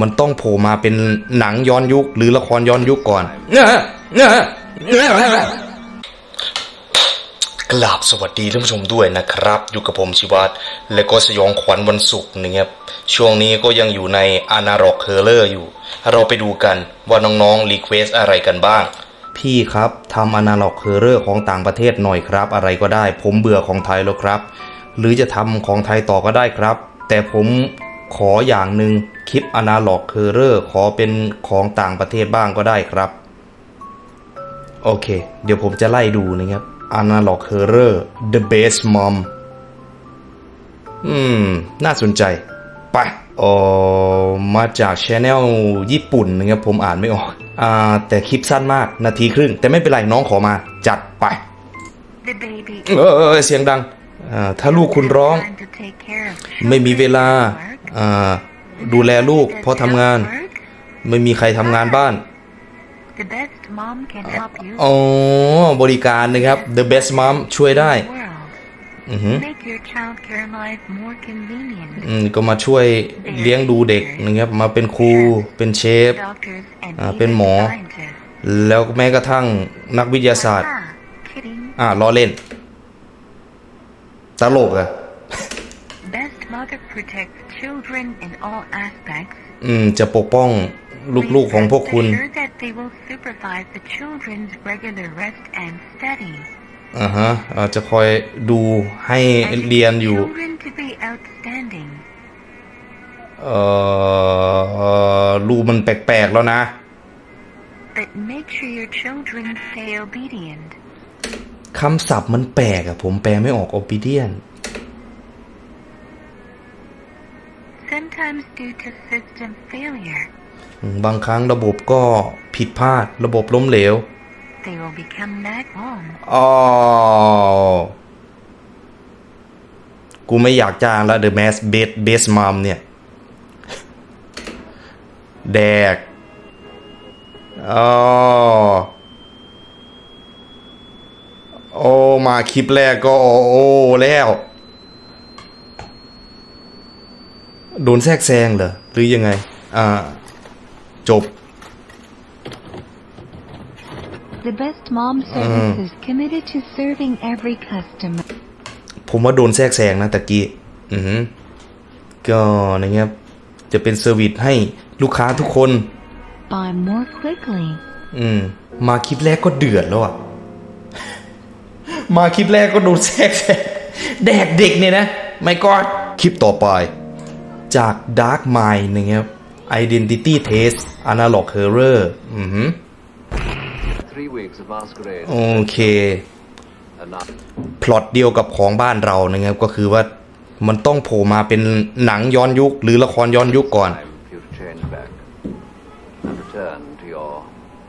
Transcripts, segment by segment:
มันต้องโผล่มาเป็นหนังย้อนยุคหรือละครย้อนยุคก่อนเงี้ยเงี้ยเงี้ยกราบสวัสดีท่านผู้ชมด้วยนะครับ อยู่กับผมชิวัตรและก็สยองขวัญวันศุกร์นะครับช่วงนี้ก็ยังอยู่ในอนาร็อกเฮอร์เลอร์อยู่ เราไปดูกันว่าน้องๆรีเควสอะไรกันบ้าง พี่ครับทำอนาล็อกเฮอร์เรอร์ของต่างประเทศหน่อยครับ อะไรก็ได้ ผมเบื่อของไทยแล้วครับ หรือจะทำของไทยต่อก็ได้ครับ แต่ผม ขออย่างหนึ่งคลิปอนาล็อกเฮอร์เรอร์ขอเป็นของต่างประเทศบ้างก็ได้ครับ โอเค เดี๋ยวผมจะไล่ดูนะครับ Analog Horror The Best Mom อืม น่าสนใจ ไปเออมาจากช anel ญี่ปุ่นนะครับผมอ่านไม่ออกอ่าแต่คลิปสั้นมากนาทีครึ่ง แต่ไม่เป็นไรน้องขอมา จัดไป The baby เออเออเออเสียงดังอ่าถ้าลูกคุณร้อง time to take care of ไม่มีเวลา children อ่า ดูแลลูกพราทำงาน ไม่มีใครทำงานบ้านอ๋อบริการนะครับ the best mom ช่วยได้ก็มาช่วยเลี้ยงดูเด็กนะครับ มาเป็นครู เป็นเชฟ เป็นหมอ แล้วแม้กระทั่งนักวิทยาศาสตร์ อ่าล้อเล่นตลกอะ children in all aspects. อืม จะปกป้องลูกๆของพวกคุณ Rest assured that they will supervise the children's regular rest and studies. อ่าฮะอ่าจะคอยดูให้เรียนอยู่ Children to be outstanding. เอ่อรูปมันแปลกๆแล้วนะ But make sure your children stay obedient. คำศัพท์มันแปลกอะผมแปลไม่ออก obedient Sometimes due to system failure, อืมบางครั้งระบบก็ผิดพลาดระบบล้มเหลว they will become back home. อ๋อกูไม่อยากจ้างแล้ว The Mass Best Best Mom เนี่ย แดกอ๋อโอ้มาคลิปแรกก็โอ้โอ้แล้ว โดนแทรกแซงเหรอ หรือยังไง อ่า จบ The best mom service is committed to serving every customer. ผมว่าโดนแทรกแซงนะตะกี้ อือหือก็นะครับ จะเป็นเซอร์วิสให้ลูกค้าทุกคน Buy more quickly. อืม มาคลิปแรกก็เดือดแล้วอะมาคลิปแรกก็โดนแทรกแซงแดกเด็กเนี่ยนะ ไม่ก็คลิปต่อไป จาก Dark Mind นะครับ Identity Test Analog Horror อือหือ Three weeks of masquerade โอเค and now พล็อตเดียวกับของบ้านเรานะครับ ก็คือว่ามันต้องโผล่มาเป็นหนังย้อนยุค หรือละครย้อนยุคก่อน time for you to change back and return to your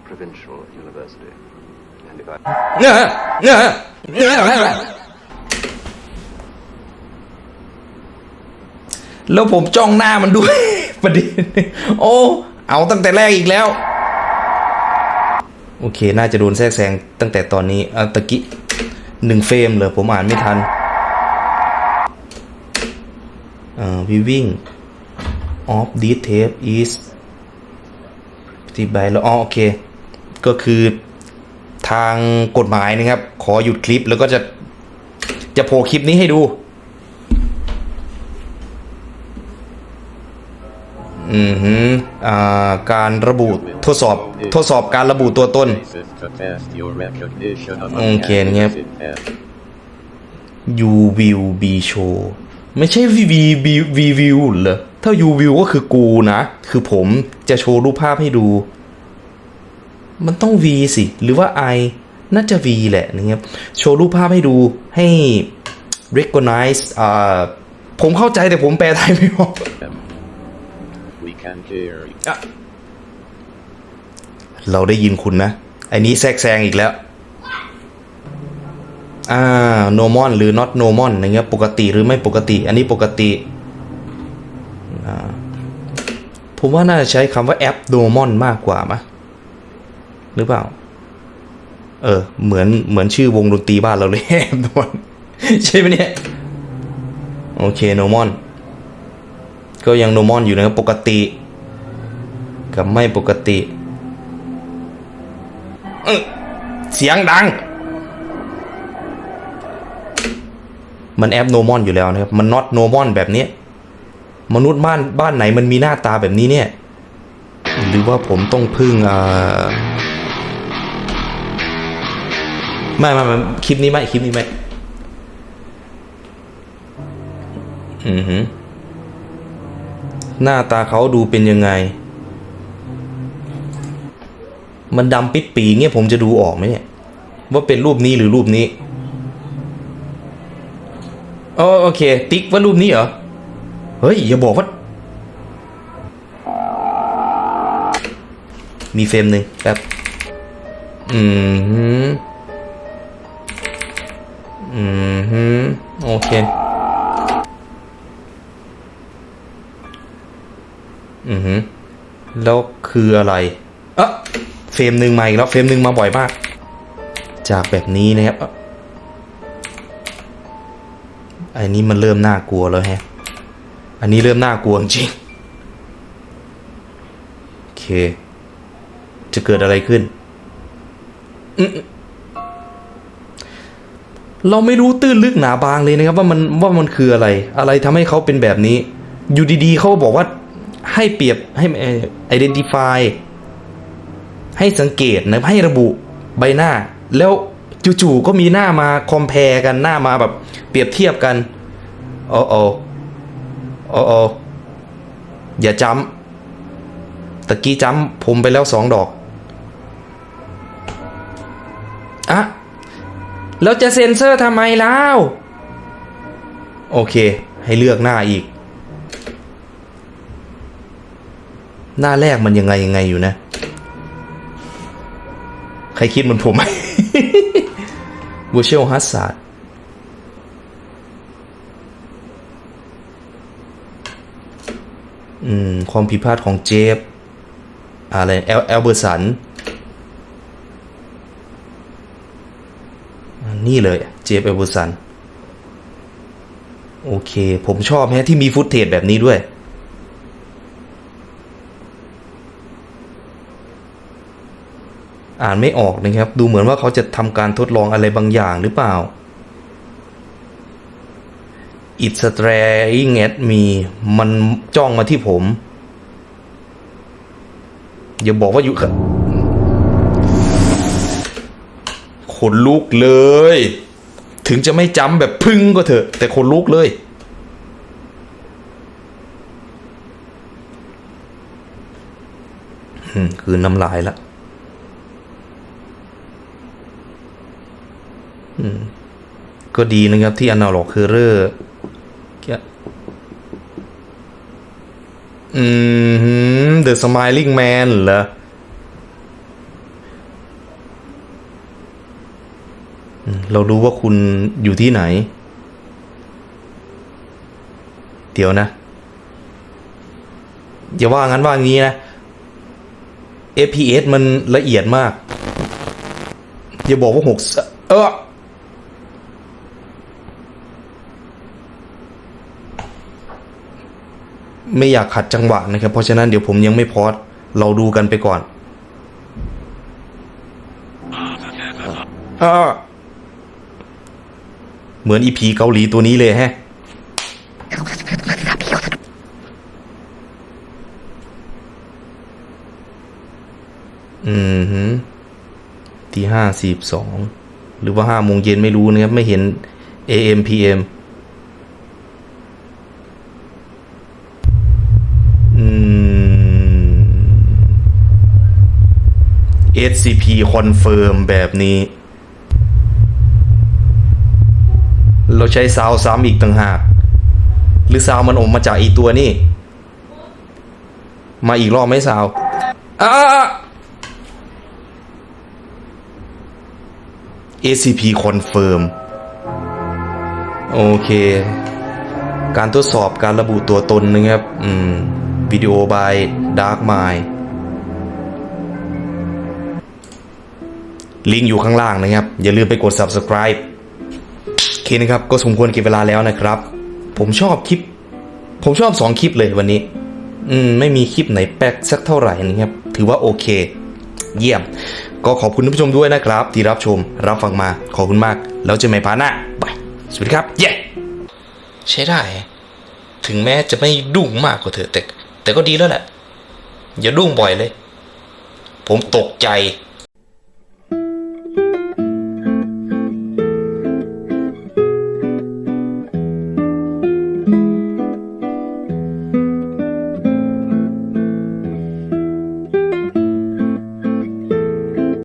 provincial university. And if I เนี่ยเนี่ยเนี่ย แล้วผมจ้องหน้ามันด้วยประเด็นโอ้เอาตั้งแต่แรกอีกแล้ว โอเค น่าจะโดนแทรกแซงตั้งแต่ตอนนี้เอาตะกี้หนึ่งเฟรมเลยผมอ่านไม่ทันอ่าวิวิ่ง of this tape is ปฏิบัติแล้วอ๋อโอเค ก็คือทางกฎหมายนะครับ ขอหยุดคลิปแล้วก็จะจะโผล่คลิปนี้ให้ดู อือหืออ่าการระบุทดสอบทดสอบการระบุตัวตน to test your recognition of Okay, a yep. test. you will be show ไม่ใช่ v v v v view เหรอถ้า you will ก็คือกูนะ คือผมจะโชว์รูปภาพให้ดู มันต้อง v สิ หรือว่า i น่าจะ v แหละนะครับ โชว์รูปภาพให้ดูให้ recognize อ่าผมเข้าใจแต่ผมแปลไทยไม่ออก We can hear you. เราได้ยินคุณนะ ไอ้นี้แทรกแซงอีกแล้ว อ่า normal หรือ not normal อย่างเงี้ย ปกติหรือไม่ปกติ อันนี้ปกติอ่าผมว่าน่าจะใช้คำว่า abnormal มากกว่ามะ หรือเปล่า เออ เหมือน เหมือนชื่อวงดนตรีบ้านเราเลย abnormal ใช่ไหมเนี่ย โอเค normal ก็ยัง normal อยู่นะครับปกติ กับไม่ปกติเสียงดัง มันแอปโนมอนอยู่แล้วนะครับ มันน็อตโนมอนแบบนี้ มนุษย์บ้านบ้านไหนมันมีหน้าตาแบบนี้เนี่ย หรือว่าผมต้องพึ่งอ่าไม่ไม่ไม่คลิปนี้ไม่คลิปนี้ไม่อือหือ หน้าตาเขาดูเป็นยังไง มันดำปิดปีเงี้ยผมจะดูออกไหมเนี่ย ว่าเป็นรูปนี้หรือรูปนี้อ๋อโอเค ติ๊กว่ารูปนี้เหรอ เฮ้ย อย่าบอกว่า มีเฟรมหนึ่งแป๊บอืมอืมโอเค อือฮึแล้วคืออะไรเอะเฟรมหนึ่งมาอีกแล้วเฟรมหนึ่งมาบ่อยมาก จากแบบนี้นะครับเอ๊ะอันนี้มันเริ่มน่ากลัวแล้วแฮะ อันนี้เริ่มน่ากลัวจริงโอเค จะเกิดอะไรขึ้นอืมเราไม่รู้ตื้นลึกหนาบางเลยนะครับ ว่ามันว่ามันคืออะไร อะไรทำให้เขาเป็นแบบนี้ อยู่ดีๆเขาบอกว่า ให้เปรียบให้ identify ให้สังเกตนะให้ระบุใบหน้า แล้วจู่ๆก็มีหน้ามาคอมเพลกันหน้ามาแบบ เปรียบเทียบกันโอ้โอโอ้โออย่าจำตะกี้จำผมไปแล้วสองดอกอะแล้วจะเซ็นเซอร์ทำไมแล้ว โอเค ให้เลือกหน้าอีก หน้าแรกมันยังไงยังไงอยู่นะ ใครคิดเหมือนผมไหม Virtual Hazard อืมความผิดพลาดของเจฟอะไรแอลแอลเบอร์สันนี่เลยเจฟแอลเบอร์สัน โอเค ผมชอบแฮะที่มีฟุตเทจแบบนี้ด้วย อ่านไม่ออกนะครับ ดูเหมือนว่าเขาจะทำการทดลองอะไรบางอย่างหรือเปล่า It's staring at me มันจ้องมาที่ผม อย่าบอกว่าอยู่ขนลุกเลย ถึงจะไม่จำแบบพึ่งก็เถอะ แต่ขนลุกเลยคือน้ำลายละ ก็ดีนะครับที่ Analog Horror อืมหืม The Smiling Man เหรอเรารู้ว่าคุณอยู่ที่ไหน เดี๋ยวนะ อย่าว่างั้นว่างี้นะ FPS มันละเอียดมาก อย่าบอกว่าหกเออ ไม่อยากขัดจังหวะนะครับ เพราะฉะนั้นเดี๋ยวผมยังไม่พอดเราดูกันไปก่อนอาเหมือนอีพีเกาหลีตัวนี้เลยแฮะอืมฮึที่ห้าสิบสอง หรือว่าห้าโมงเย็นไม่รู้นะครับ ไม่เห็น AM PM SCP คอนเฟิร์มแบบนี้ เราใช้ซาวซ้ำอีกต่างหาก หรือซาวมันออกมาจากอีตัวนี่ มาอีกรอบไหมซาวอะ SCP Confirm โอเค การทดสอบการระบุตัวตนนะครับ อืม วิดีโอบาย Dark Mind ลิ งก์อยู่ข้างล่างนะครับ อย่าลืมไปกด Subscribe โอเคนะครับ ก็สมควรเก็บเวลาแล้วนะครับ ผมชอบคลิป ผมชอบสองคลิปเลยวันนี้ อืม ไม่มีคลิปไหนแปลกสักเท่าไหร่นะครับ ถือว่าโอเค เยี่ยม ก็ขอบคุณท่านผู้ชมด้วยนะครับ ที่รับชมรับฟังมา ขอบคุณมาก แล้วเจอกันใหม่พาร์ทหน้าบายสวัสดีครับ เย้ ใช้ได้ ถึงแม้จะไม่ดุ้งมากกว่าเธอแต่แต่ก็ดีแล้วแหละ อย่าดุ้งบ่อยเลย ผมตกใจ